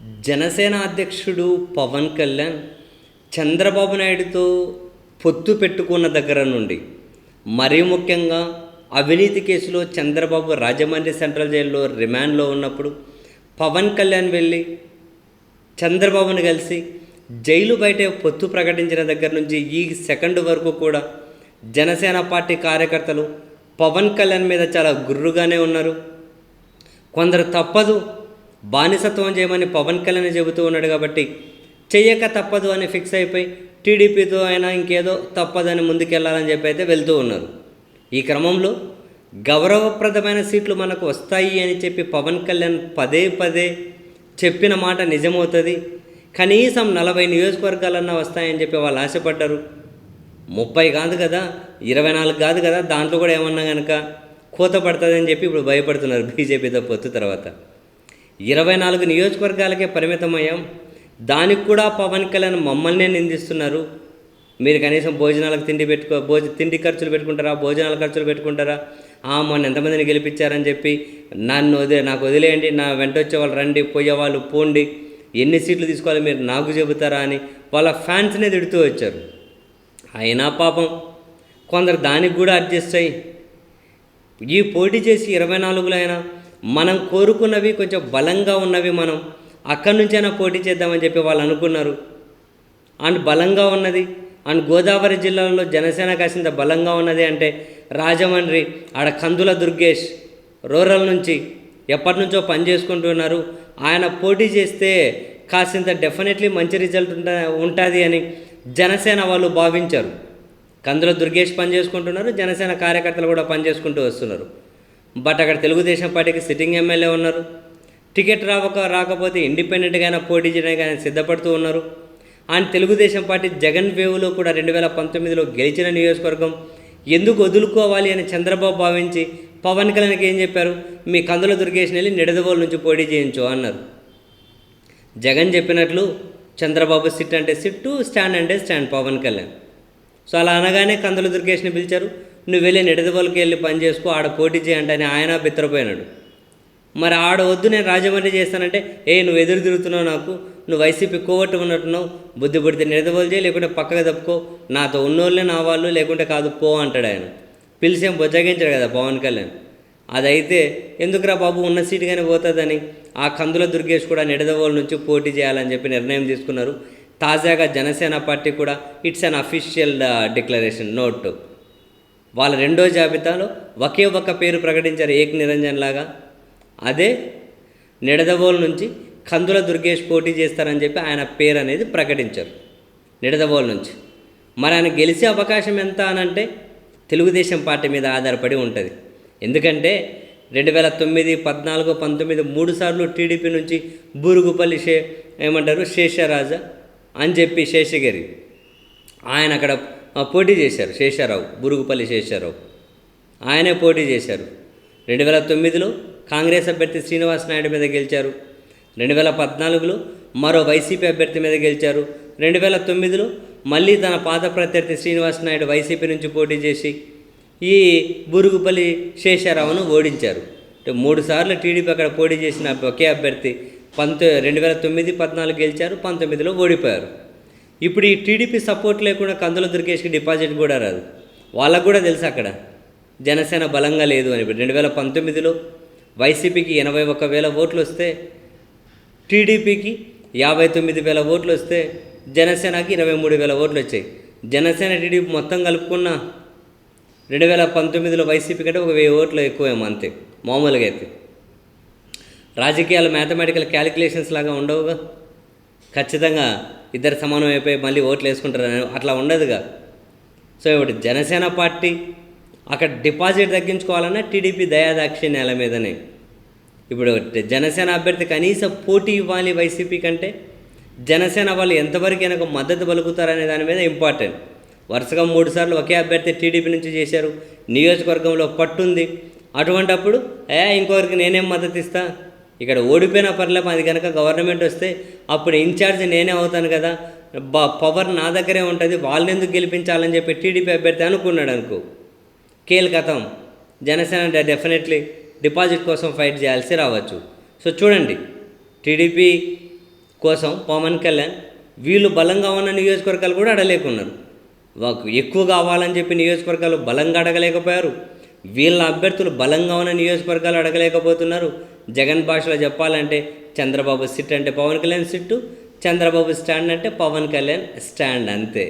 జనసేన అధ్యక్షుడు పవన్ కళ్యాణ్ చంద్రబాబు నాయుడుతో పొత్తు పెట్టుకున్న దగ్గర నుండి మరీ ముఖ్యంగా అవినీతి కేసులో చంద్రబాబు రాజమండ్రి సెంట్రల్ జైల్లో రిమాండ్లో ఉన్నప్పుడు పవన్ కళ్యాణ్ వెళ్ళి చంద్రబాబును కలిసి జైలు బయట పొత్తు ప్రకటించిన దగ్గర నుంచి ఈ సెకండ్ వరకు కూడా జనసేన పార్టీ కార్యకర్తలు పవన్ కళ్యాణ్ మీద చాలా గుర్రుగానే ఉన్నారు. కొందరు తప్పదు బానిసత్వం చేయమని పవన్ కళ్యాణ్ చెబుతూ ఉన్నాడు కాబట్టి చెయ్యక తప్పదు అని ఫిక్స్ అయిపోయి టీడీపీతో అయినా ఇంకేదో తప్పదని ముందుకెళ్ళాలని చెప్పి అయితే వెళ్తూ ఉన్నారు. ఈ క్రమంలో గౌరవప్రదమైన సీట్లు మనకు వస్తాయి అని చెప్పి పవన్ కళ్యాణ్ పదే పదే చెప్పిన మాట నిజమవుతుంది. కనీసం నలభై నియోజకవర్గాలన్నా వస్తాయని చెప్పి వాళ్ళు ఆశపడ్డారు. ముప్పై కాదు కదా ఇరవై నాలుగు కాదు కదా దాంట్లో కూడా ఏమన్నా కనుక కోత పడుతుందని చెప్పి ఇప్పుడు భయపడుతున్నారు బీజేపీతో పొత్తు తర్వాత. ఇరవై నాలుగు నియోజకవర్గాలకే పరిమితమయ్యాం. దానికి కూడా పవన్ కళ్యాణ్ మమ్మల్నే నిందిస్తున్నారు. మీరు కనీసం భోజనాలకు తిండి పెట్టుకో భోజ తిండి ఖర్చులు పెట్టుకుంటారా భోజనాల ఖర్చులు పెట్టుకుంటారా? ఆ మొన్న ఎంతమందిని గెలిపించారని చెప్పి నన్ను వదిలే నాకు వదిలేయండి నా వెంట వచ్చే వాళ్ళు రండి పోయేవాళ్ళు పోండి. ఎన్ని సీట్లు తీసుకోవాలి మీరు నాకు చెబుతారా అని వాళ్ళ ఫ్యాన్స్నే తిడుతూ వచ్చారు. అయినా పాపం కొందరు దానికి కూడా అడ్జస్ట్ అయ్యి ఈ పోటీ చేసి ఇరవై నాలుగులో అయినా మనం కోరుకున్నవి కొంచెం బలంగా ఉన్నవి మనం అక్కడి నుంచైనా పోటీ చేద్దామని చెప్పి వాళ్ళు అనుకున్నారు. అండ్ బలంగా ఉన్నది అండ్ గోదావరి జిల్లాలో జనసేన కాసింత బలంగా ఉన్నది అంటే రాజమండ్రి ఆడ కందుల దుర్గేష్ రూరల్ నుంచి ఎప్పటి నుంచో పని చేసుకుంటున్నారు. ఆయన పోటీ చేస్తే కాసింత డెఫినెట్లీ మంచి రిజల్ట్ ఉంటా ఉంటుంది అని జనసేన వాళ్ళు భావించారు. కందుల దుర్గేష్ పని చేసుకుంటున్నారు జనసేన కార్యకర్తలు కూడా పని చేసుకుంటూ వస్తున్నారు. బట్ అక్కడ తెలుగుదేశం పార్టీకి సిట్టింగ్ ఎమ్మెల్యే ఉన్నారు. టికెట్ రావక రాకపోతే ఇండిపెండెంట్గా అయినా పోటీ చేయడానికి ఆయన సిద్ధపడుతూ ఉన్నారు. అండ్ తెలుగుదేశం పార్టీ జగన్ వేవ్లో కూడా రెండు వేల పంతొమ్మిదిలో గెలిచిన నియోజకవర్గం ఎందుకు వదులుకోవాలి అని చంద్రబాబు భావించి పవన్ కళ్యాణ్కి ఏం చెప్పారు? మీ కందుల దుర్గేష్ని వెళ్ళి నిడదవోలు నుంచి పోటీ చేయించు అన్నారు. జగన్ చెప్పినట్లు చంద్రబాబు సిట్ అంటే సిట్టు స్టాండ్ అంటే స్టాండ్ పవన్ కళ్యాణ్. సో అలా అనగానే కందుల దుర్గేష్ని పిలిచారు. నువ్వు వెళ్ళి నిడదవోలకి వెళ్ళి పని చేసుకో ఆడ పోటీ చేయంటే అని ఆయన బిత్తరపోయినాడు. మరి ఆడ వద్దు నేను రాజమండ్రి చేస్తానంటే ఏ నువ్వు ఎదురు తిరుగుతున్నావు నాకు నువ్వు వైసీపీ కోవట్టు ఉన్నట్టున్నావు బుద్ధి పుడితే నిడదవలు చేయి లేకుంటే పక్కగా తప్పుకో నాతో ఉన్నోళ్ళే నా వాళ్ళు లేకుంటే కాదు పో అంటాడు ఆయన. పిలిచేం బొజ్జగించాడు కదా పవన్ కళ్యాణ్. అదైతే ఎందుకురా బాబు ఉన్న సీటుగానే పోతుందని ఆ కందుల దుర్గేష్ కూడా నిడదవోల నుంచి పోటీ చేయాలని చెప్పి నిర్ణయం తీసుకున్నారు. తాజాగా జనసేన పార్టీ కూడా it's unofficial declaration note వాళ్ళ రెండో జాబితాలో ఒకే ఒక్క పేరు ప్రకటించారు ఏక్ నిరంజన్ లాగా. అదే నిడదవోల్ నుంచి కందుల దుర్గేష్ పోటీ చేస్తారని చెప్పి ఆయన పేరు అనేది ప్రకటించారు నిడదవోల్ నుంచి. మరి ఆయన గెలిచే అవకాశం ఎంత అని అంటే తెలుగుదేశం పార్టీ మీద ఆధారపడి ఉంటుంది. ఎందుకంటే రెండు వేల తొమ్మిది పద్నాలుగు పంతొమ్మిది మూడు సార్లు టీడీపీ నుంచి బూరుగుపల్లి షే ఏమంటారు శేషరాజా అని చెప్పి శేషగిరి. ఆయన అక్కడ పోటీ చేశారు. శేషారావు బురుగుపల్లి శేషారావు. ఆయనే పోటీ చేశారు. రెండు వేల తొమ్మిదిలో కాంగ్రెస్ అభ్యర్థి శ్రీనివాస్ నాయుడు మీద గెలిచారు. రెండు వేల పద్నాలుగులో మరో వైసీపీ అభ్యర్థి మీద గెలిచారు. రెండు వేల తొమ్మిదిలో మళ్ళీ తన పాత ప్రత్యర్థి శ్రీనివాస్ నాయుడు వైసీపీ నుంచి పోటీ చేసి ఈ బురుగుపల్లి శేషారావును ఓడించారు. మూడు సార్లు టీడీపీ అక్కడ పోటీ చేసిన ఒకే అభ్యర్థి పంతొ రెండు వేల తొమ్మిది పద్నాలుగు గెలిచారు పంతొమ్మిదిలో ఓడిపోయారు. ఇప్పుడు ఈ టీడీపీ సపోర్ట్ లేకుండా కందుల దుర్గేష్కి డిపాజిట్ కూడా రాదు. వాళ్ళకు కూడా తెలుసు అక్కడ. జనసేన బలంగా లేదు అని రెండు వేల పంతొమ్మిదిలో వైసీపీకి ఎనభై ఒక్క వేల ఓట్లు వస్తే టీడీపీకి యాభై తొమ్మిది వేల ఓట్లు వస్తే జనసేనకి ఇరవై మూడు వేల ఓట్లు వచ్చాయి. జనసేన టీడీపీ మొత్తం కలుపుకున్న రెండు వేల పంతొమ్మిదిలో వైసీపీ కంటే ఒక వెయ్యి ఓట్లు ఎక్కువేమో అంతే మామూలుగా అయితే. రాజకీయాలు మ్యాథమెటికల్ క్యాలిక్యులేషన్స్ లాగా ఉండవుగా. ఖచ్చితంగా ఇద్దరు సమానం అయిపోయి మళ్ళీ ఓట్లు వేసుకుంటారు అట్లా ఉండదుగా. సో ఇప్పుడు జనసేన పార్టీ అక్కడ డిపాజిట్ తగ్గించుకోవాలన్నా టీడీపీ దయాదాక్షి నేల మీదనే. ఇప్పుడు జనసేన అభ్యర్థి కనీసం పోటీ ఇవ్వాలి వైసీపీ కంటే జనసేన వాళ్ళు ఎంతవరకు వెనక మద్దతు పలుకుతారనే దాని మీద ఇంపార్టెంట్. వరుసగా మూడు సార్లు ఒకే అభ్యర్థి టీడీపీ నుంచి చేశారు. నియోజకవర్గంలో పట్టుంది. అటువంటప్పుడు ఏ ఇంకొకరికి నేనేం మద్దతు ఇస్తాను ఇక్కడ ఓడిపోయిన పర్లే అది కనుక గవర్నమెంట్ వస్తే అప్పుడు ఇన్ఛార్జ్ నేనే అవుతాను కదా. బా పవర్ నా దగ్గరే ఉంటుంది వాళ్ళని ఎందుకు గెలిపించాలని చెప్పి టీడీపీ అభ్యర్థి అనుకున్నాడు అనుకో. కేల్ జనసేన డెఫినెట్లీ డిపాజిట్ కోసం ఫైట్ చేయాల్సి రావచ్చు. సో చూడండి టీడీపీ కోసం పవన్ కళ్యాణ్ వీళ్ళు బలంగా ఉన్న నియోజకవర్గాలు కూడా అడలేకున్నారు ఎక్కువ కావాలని చెప్పి నియోజకవర్గాలు బలంగా అడగలేకపోయారు వీళ్ళ అభ్యర్థులు బలంగా ఉన్న నియోజకవర్గాలు అడగలేకపోతున్నారు. జగన్ భాషలో చెప్పాలంటే చంద్రబాబు సిట్ అంటే పవన్ కళ్యాణ్ సిట్టు చంద్రబాబు స్టాండ్ అంటే పవన్ కళ్యాణ్ స్టాండ్ అంతే.